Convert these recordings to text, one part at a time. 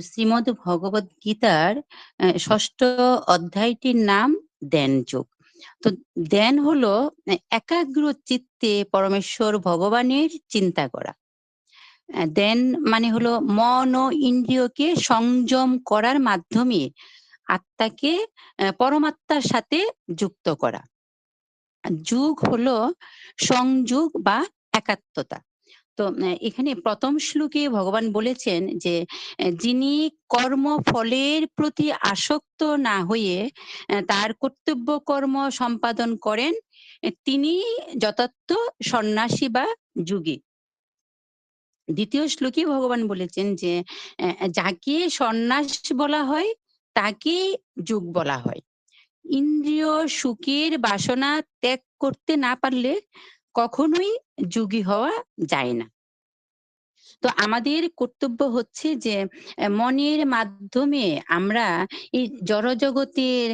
শ্রীমদ ভগবদ গীতার ষষ্ঠ অধ্যায়টির নাম দেন যোগ। তো ধ্যান হলো একাগ্র চিত্তে পরমেশ্বর ভগবানের চিন্তা করা। দেন মানে হলো মন ও ইন্দ্রিয়কে সংযম করার মাধ্যমে আত্মাকে পরমাত্মার সাথে যুক্ত করা। যোগ হলো সংযোগ বা একাত্মতা। তো এখানে প্রথম শ্লোকে ভগবান বলেছেন যে যিনি কর্ম ফলের প্রতি আসক্ত না হয়ে তার কর্তব্য কর্ম সম্পাদন করেন তিনি যথার্থ সন্ন্যাসী বা যোগী। দ্বিতীয় শ্লোকে ভগবান বলেছেন যে যাকে সন্ন্যাস বলা হয়, তাকে যুগ বলা হয়। ইন্দ্রিয় সুখের বাসনা ত্যাগ করতে না পারলে কখনোই যোগী হওয়া যায় না। তো আমাদের কর্তব্য হচ্ছে যে মনের মাধ্যমে আমরা এই জড়জগতের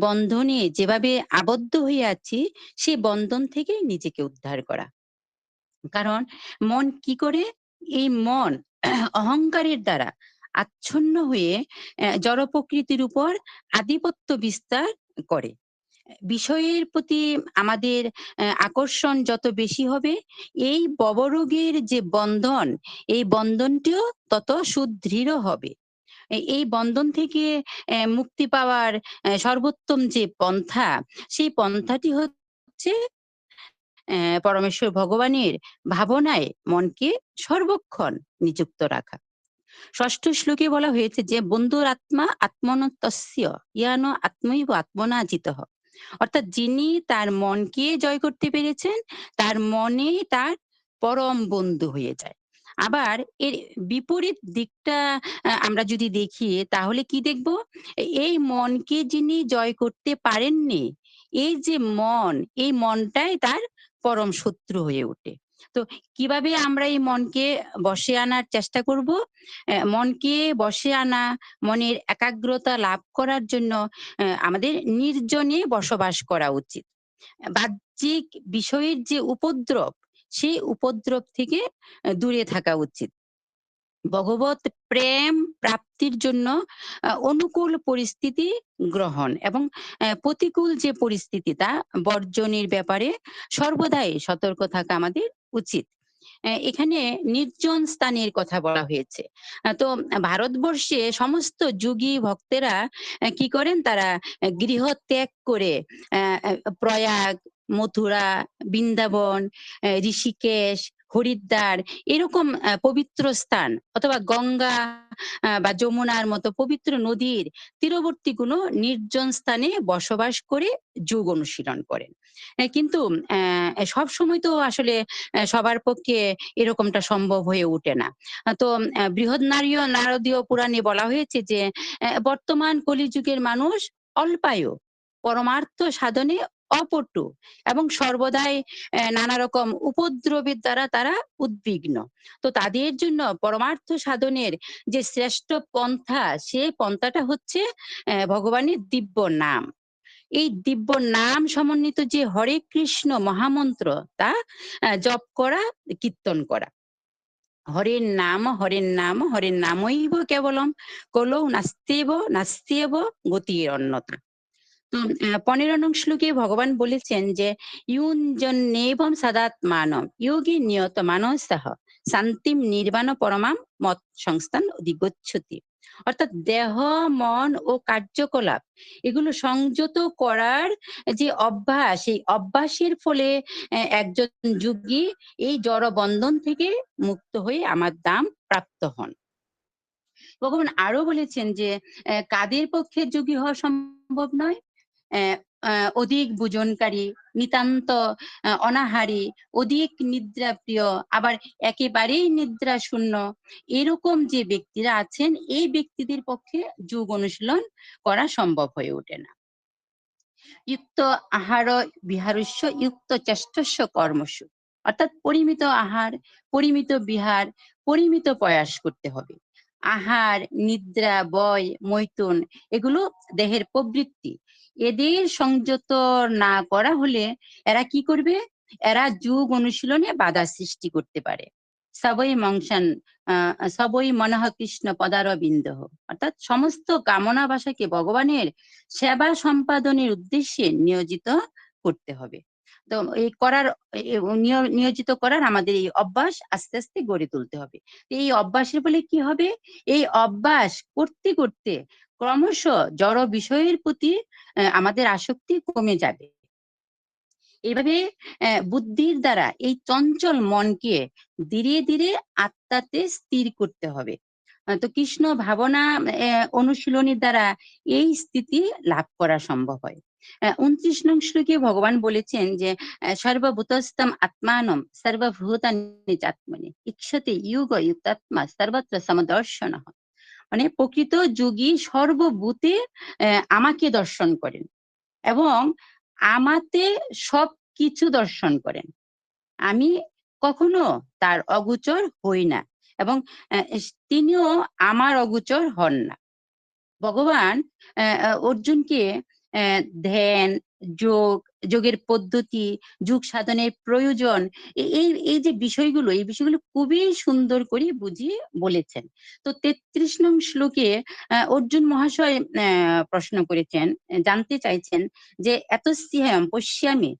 বন্ধনে যেভাবে আবদ্ধ হয়ে আছি সেই বন্ধন থেকে নিজেকে উদ্ধার করা। কারণ মন কি করে? এই মন অহংকারের দ্বারা আচ্ছন্ন হয়ে জড় প্রকৃতির উপর আধিপত্য বিস্তার করে। বিষয়ের প্রতি আমাদের আকর্ষণ যত বেশি হবে, এই ববরোগের যে বন্ধন, এই বন্ধনটিও তত সুদৃঢ় হবে। এই বন্ধন থেকে মুক্তি পাওয়ার সর্বোত্তম যে পন্থা, সেই পন্থাটি হচ্ছে পরমেশ্বর ভগবানের ভাবনায় মনকে সর্বক্ষণ নিযুক্ত রাখা। ষষ্ঠ শ্লোকে বলা হয়েছে যে, বন্ধুর আত্মা আত্মনতস্য ইয়ানো আত্মৈব আত্মনা জিত অর্থাৎ যিনি তার মনকে জয় করতে পেরেছেন, তার মনে তার পরম বন্ধু হয়ে যায়। আবার এর বিপরীত দিকটা আমরা যদি দেখি, তাহলে কি দেখব? এই মনকে যিনি জয় করতে পারেননি, এই যে মন, এই মনটাই তার পরম শত্রু হয়ে ওঠে। তো কীভাবে আমরা এই মনকে বসে আনার চেষ্টা করব? মনকে বসে আনা, মনের একাগ্রতা লাভ করার জন্য আমাদের নির্জনে বসবাস করা উচিত। বাহ্যিক বিষয়ের যে উপদ্রব, সেই উপদ্রব থেকে দূরে থাকা উচিত। ভগবত প্রেম প্রাপ্তির জন্য অনুকূল পরিস্থিতি গ্রহণ এবং প্রতিকূল যে পরিস্থিতি, তা বর্জনের ব্যাপারে সর্বদাই সতর্ক থাকা আমাদের উচিত। এখানে নির্জন স্থানের কথা বলা হয়েছে। তো ভারতবর্ষে সমস্ত যুগী ভক্তেরা কি করেন? তারা গৃহ ত্যাগ করে প্রয়াগ, মথুরা, বৃন্দাবন ঋষিকেশ হরিদ্বার, এরকম পবিত্র স্থান অথবা গঙ্গা বা যমুনার মতো পবিত্র নদীর তীরবর্তী কোনো নির্জন স্থানে বসবাস করে যোগ অনুশীলন করেন। কিন্তু সব সময় তো আসলে সবার পক্ষে এরকমটা সম্ভব হয়ে ওঠে না। তো বৃহৎ নারীয়, নারদীয় পুরাণে বলা হয়েছে যে বর্তমান কলিযুগের মানুষ অল্পায়ু, পরমার্থ সাধনে অপটু এবং সর্বদাই নানা রকম উপদ্রবের দ্বারা তারা উদ্বিগ্ন। তো তাদের জন্য পরমার্থ সাধনের যে শ্রেষ্ঠ পন্থা, সে পন্থাটা হচ্ছে ভগবানের দিব্য নাম। এই দিব্য নাম সমন্বিত যে হরে কৃষ্ণ মহামন্ত্র, তা জপ করা, কীর্তন করা। হরের নাম হরের নাম, হরের নামইব কেবলম, কলৌ নাস্তেব নাস্তেব গতির অন্যতা। পনেরো নং শ্লোকে ভগবান বলেছেন যে, ইউন জন্যেবম সদাত্মানম যোগী নিয়ত মানসহ শান্তিম নির্বাণ পরমাম, মত সংস্থান অধিগচ্ছতি। অর্থাৎ দেহ, মন ও কার্যকলাপ, এগুলো সংযত করার যে অভ্যাস, এই অভ্যাসের ফলে একজন যোগী এই জড় বন্ধন থেকে মুক্ত হয়ে আমার দাম প্রাপ্ত হন। ভগবান আরও বলেছেন যে কাদের পক্ষে যোগী হওয়া সম্ভব নয়? অধিক বুজনকারী নিতান্ত অনাহারী, অধিক নিদ্রা প্রিয় আবার একেবারেই নিদ্রা শূন্য এরকম যে ব্যক্তিরা আছেন, এই ব্যক্তিদের পক্ষে যোগ অনুশীলন করা সম্ভব হয়ে ওঠে না। যুক্ত আহার বিহারস্য, যুক্ত চেষ্টস্য কর্মস্য অর্থাৎ পরিমিত আহার, পরিমিত বিহার, পরিমিত প্রয়াস করতে হবে। আহার, নিদ্রা, বয়, মৈথুন, এগুলো দেহের প্রবৃত্তি। এদের সংযত না করা হলে এরা কি করবে? এরা যুগ অনুশীলনে বাধা সৃষ্টি করতে পারে। সবই মংসান সবই মনঃ কৃষ্ণ পদারবিন্দ অর্থাৎ সমস্ত কামনা বাসাকে ভগবানের সেবা সম্পাদনের উদ্দেশ্যে নিয়োজিত করতে হবে। তো এই করার নিয়োজিত করার আমাদের এই অভ্যাস আস্তে আস্তে গড়ে তুলতে হবে। এই অভ্যাসের ফলে কি হবে? এই অভ্যাস করতে করতে ক্রমশ জড় বিষয়ের প্রতি আমাদের আসক্তি কমে যাবে। এইভাবে আহ, বুদ্ধির দ্বারা এই চঞ্চল মনকে ধীরে ধীরে আত্মাতে স্থির করতে হবে। তো কৃষ্ণ ভাবনা অনুশীলনের দ্বারা এই স্থিতি লাভ করা সম্ভব হয়। উনত্রিশ নং শ্লোকে ভগবান বলেছেন যে সর্বভূতস্তম আত্মানম সর্বভূতানি চাত্মনি ইক্ষতে ইউগ ইউক্তাত্মা সর্বত্র সমদর্শন। মানে প্রকৃত যোগী সর্বভূতে আমাকে দর্শন করেন এবং আমাতে সব কিছু দর্শন করেন। আমি কখনো তার অগোচর হই না এবং তিনিও আমার অগোচর হন না। ভগবান অর্জুনকে আহ, ধ্যান, যোগ, যোগের পদ্ধতি, যোগ সাধনের প্রয়োজন এই এই যে বিষয়গুলো, এই বিষয়গুলো খুবই সুন্দর করে বুঝিয়ে বলেছেন। তো তেত্রিশ নং শ্লোকে অর্জুন মহাশয় প্রশ্ন করেছেন জানতে চাইছেন যে, এত সিহাম পশ্যামি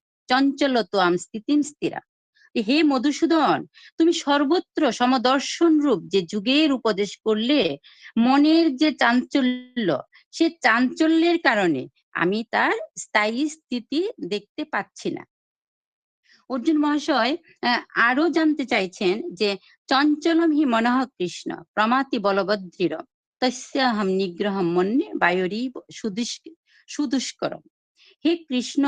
আম স্থিতিম স্থিরা। হে মধুসূদন, তুমি সর্বত্র সমদর্শন রূপ যে যুগের উপদেশ করলে, মনের যে চাঞ্চল্য, সে চাঞ্চল্যের কারণে আমি তার স্থায়ী স্থিতি দেখতে পাচ্ছি না। অর্জুন মহাশয় আরও জানতে চাইছেন যে, চঞ্চলম হি মনঃ কৃষ্ণ, প্রমাতি বলবদ্দৃঢ় তস্যাহম নিগ্রহম মন্যে বায়ুরী সুদুষ্করম। হে কৃষ্ণ,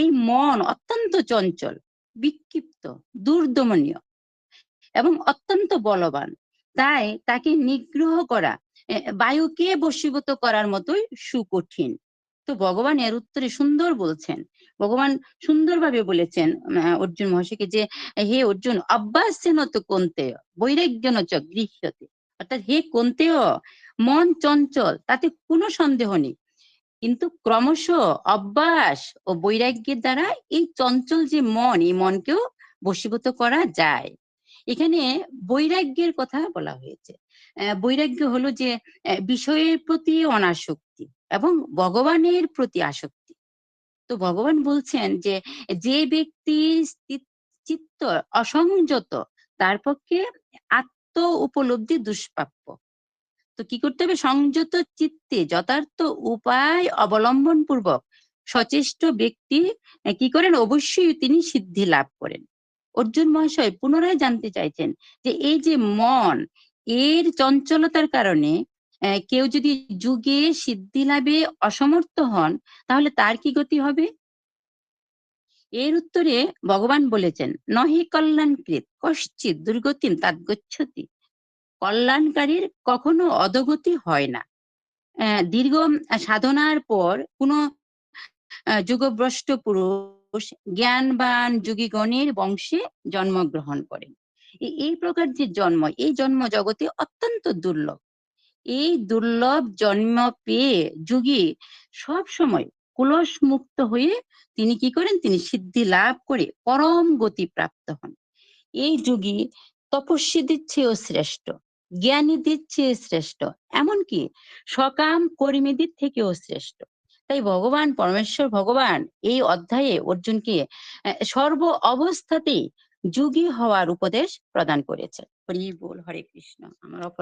এই মন অত্যন্ত চঞ্চল, বিক্ষিপ্ত, দুর্দমনীয় এবং অত্যন্ত বলবান। তাই তাকে নিগ্রহ করা বায়ুকে বশীভূত করার মতোই সুকঠিন। তো ভগবান এর উত্তরে সুন্দর বলছেন। ভগবান সুন্দরভাবে বলেছেন অর্জুন মহাশয়কে যে, হে অর্জুন অভ্যাসেন তো কন্তে বৈরাগ্য চ গৃহ্যতে। অর্থাৎ হে কন্তেয়, মন চঞ্চল, তাতে কোনো সন্দেহ নেই। কিন্তু ক্রমশ অভ্যাস ও বৈরাগ্যের দ্বারা এই চঞ্চল যে মন, এই মনকেও বশীভূত করা যায়। এখানে বৈরাগ্যের কথা বলা হয়েছে। বৈরাগ্য হলো যে বিষয়ের প্রতি অনাসক্তি এবং ভগবানের প্রতি আসক্তি। তো ভগবান বলছেন যে যে ব্যক্তির চিত্ত অসংযত, তার পক্ষে আত্ম উপলব্ধি দুষ্প্রাপ্য। তো কি করতে হবে? সংযত চিত্তে যথার্থ উপায় অবলম্বন পূর্বক সচেষ্ট ব্যক্তি কি করেন? অবশ্যই তিনি সিদ্ধি লাভ করেন। অর্জুন মহাশয় পুনরায় জানতে চাইছেন যে, এই যে মন এর চঞ্চলতার কারণে কেউ যদি যুগে সিদ্ধি লাভে অসমর্থ হন, তাহলে তার কি গতি হবে? এর উত্তরে ভগবান বলেছেন, নহে কল্যাণকৃত কশ্চিৎ দুর্গতিম তাৎগচ্ছতি কল্যাণকারীর কখনো অধগতি হয় না। দীর্ঘ সাধনার পর কোনো যুগভ্রষ্ট পুরুষ জ্ঞানবান যুগীগণের বংশে জন্মগ্রহণ করেন এই প্রকার যে জন্ম, এই জন্ম জগতে অত্যন্ত দুর্লভ। এই দুর্লভ জন্ম পেয়ে যুগী সব সময় কুলস মুক্ত হয়ে তিনি কি করেন? তিনি সিদ্ধি লাভ করে পরম গতি প্রাপ্ত হন। এই যুগী তপস্বীদের চেয়েও শ্রেষ্ঠ জ্ঞানীদের চেয়ে শ্রেষ্ঠ, এমনকি সকাম কর্মীদের থেকেও শ্রেষ্ঠ। তাই ভগবান, পরমেশ্বর ভগবান এই অধ্যায়ে অর্জুনকে সর্ব অবস্থাতেই যুগী হওয়ার উপদেশ প্রদান করেছে। হরি বল হরে কৃষ্ণ। আমার